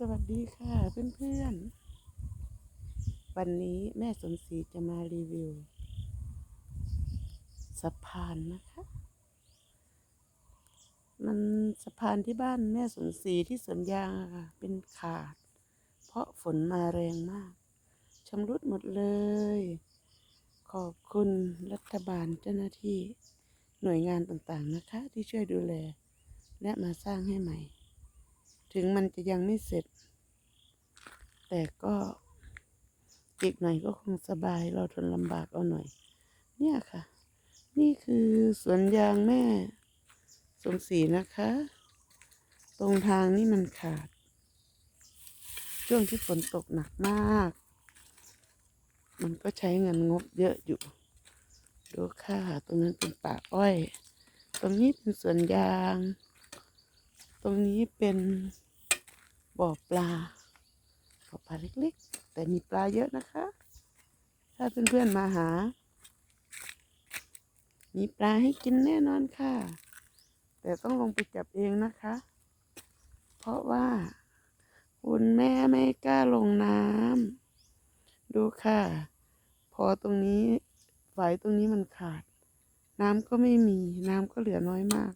สวัสดีค่ะเพื่อนๆ วันนี้แม่สมศรีจะมารีวิวสะพานนะคะ มันสะพานที่บ้านแม่สมศรีที่สวนยางค่ะเป็นขาด เพราะฝนมาแรงมากชำรุดหมดเลย ขอบคุณรัฐบาลเจ้าหน้าที่หน่วยงานต่างๆนะคะ ที่ช่วยดูแล และมาสร้างให้ใหม่ ถึงมันจะยังไม่เสร็จ แต่ก็อีกหน่อยก็คงสบายเราทนลำบากเอาหน่อย เนี่ยค่ะ นี่คือสวนยางแม่สมศรีนะคะ ตรงทางนี่มันขาด ช่วงที่ฝนตกหนักมาก มันก็ใช้เงินงบเยอะอยู่ ดูค่ะตรงนั้นเป็นป่าอ้อย ตรงนี้เป็นสวนยาง ตรงนี้เป็น บ่อปลาบ่อปลาเล็กๆ แต่มีปลาเยอะนะคะ ถ้าเพื่อนๆมาหา มีปลาให้กินแน่นอนค่ะ แต่ต้องลงไปจับเองนะคะ เพราะว่า คุณแม่ไม่กล้าลงน้ำดูค่ะ พอตรงนี้ฝายตรงนี้มันขาด น้ำก็ไม่มีน้ำก็เหลือน้อยมาก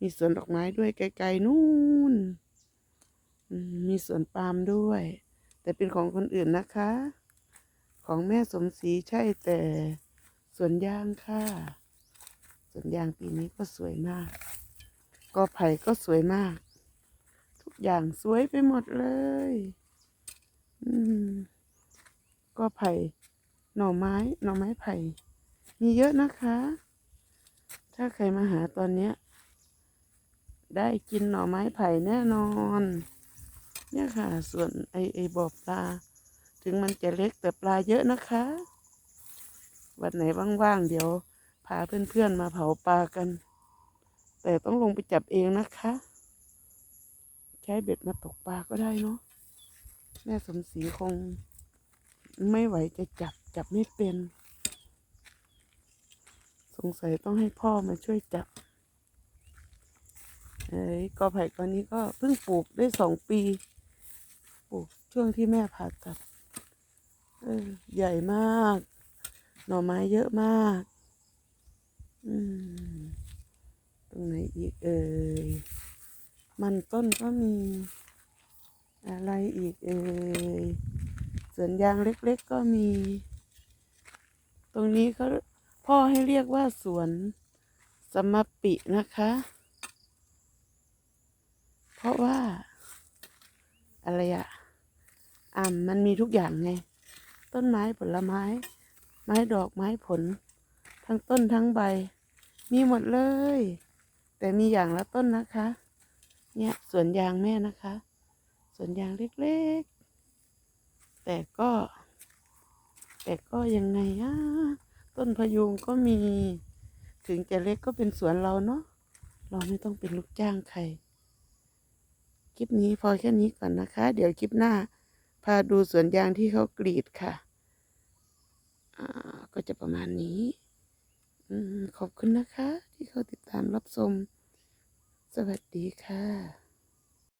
มีสวนดอกไม้ด้วยไกลๆนู่น มีสวนปาล์มด้วย แต่เป็นของคนอื่นนะคะ ของแม่สมศรีใช่แต่สวนยางค่ะสวนยางปีนี้ก็สวยมากกอไผ่ก็สวยมาก ทุกอย่างสวยไปหมดเลย อืมกอไผ่หน่อไม้ หน่อไม้ไผ่ มีเยอะนะคะ ถ้าใครมาหาตอนเนี้ย ได้กินหน่อไม้ไผ่แน่นอน เนี่ยค่ะ ส่วนไอไอบ่อปลา ถึงมันจะเล็กแต่ปลาเยอะนะคะ วันไหนว่างๆเดี๋ยว พาเพื่อนๆมาเผาปลากัน แต่ต้องลงไปจับเองนะคะ ใช้เบ็ดมาตกปลาก็ได้เนาะแม่สมศรีคง ไม่ไหวจะจับจับไม่เป็น สงสัยต้องให้พ่อมาช่วยจับเอ้ยกอไผ่กอนนี้ก็เพิ่งปลูกได้สองปี ปลูกช่วงที่แม่ผ่าตัดเออใหญ่มาก หน่อไม้เยอะมาก อืม ตรงไหนอีกเอ่ย มันต้นก็มี อะไรอีกเอ่ยสวนยางเล็กๆก็มี ตรงนี้เขาพ่อให้เรียกว่าสวนสมปินะคะ เพราะว่า อะไรอะอ่ามันมีทุกอย่างไง ต้นไม้ผลไม้ ไม้ดอกไม้ผล ทั้งต้นทั้งใบ มีหมดเลย แต่มีอย่างละต้นนะคะ เนี่ยสวนยางแม่นะคะ สวนยางเล็กๆ แต่ก็ แต่ก็ยังไงอะต้นพะยุงก็มี ถึงจะเล็กก็เป็นสวนเราเนาะเราไม่ต้องเป็นลูกจ้างใคร คลิปนี้พอแค่นี้ก่อนนะคะ เดี๋ยวคลิปหน้า พาดูสวนยางที่เขากรีดค่ะอ่าก็จะประมาณนี้ขอบคุณนะคะ ที่เขาติดตามรับชมสวัสดีค่ะ